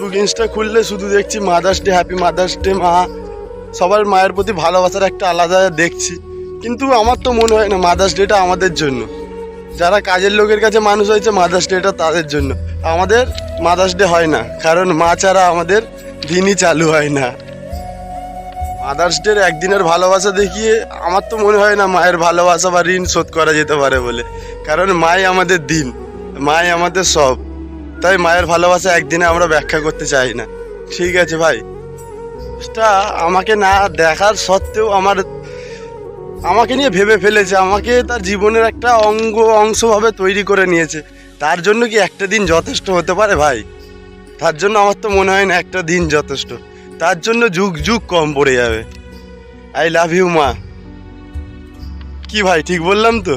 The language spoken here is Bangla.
ফেসবুক ইনস্টা খুললে শুধু দেখছি mother's day happy mother's day মা। সবার মায়ের প্রতি ভালোবাসার একটা আলাদা দেখছি। কিন্তু আমার তো মনে হয় না মাদার্স ডেটা আমাদের জন্য। যারা কাজের লোকের কাছে মানুষ হয়েছে মাদার্স ডেটা তাদের জন্য। আমাদের মাদার্স ডে হয় না। কারণ মা ছাড়া আমাদের দিনই চালু হয় না। মাদার্স ডের একদিনের ভালোবাসা দেখিয়ে আমার তো মনে হয় না মায়ের ভালোবাসা বা ঋণ শোধ করা যেতে পারে বলে। কারণ মাই আমাদের দিন। মাই আমাদের সব। তাই মায়ের ভালোবাসা একদিনে আমরা ব্যাখ্যা করতে চাই না। ঠিক আছে ভাই। আমাকে না দেখার সত্ত্বেও আমার আমাকে নিয়ে ভেবে ফেলেছে, আমাকে তার জীবনের একটা অঙ্গ অংশভাবে তৈরি করে নিয়েছে। তার জন্য কি একটা দিন যথেষ্ট হতে পারে ভাই? তার জন্য আমার তো মনে হয় না একটা দিন যথেষ্ট। তার জন্য যুগ যুগ কম পড়ে যাবে। আই লাভ ইউ মা। কি ভাই, ঠিক বললাম তো?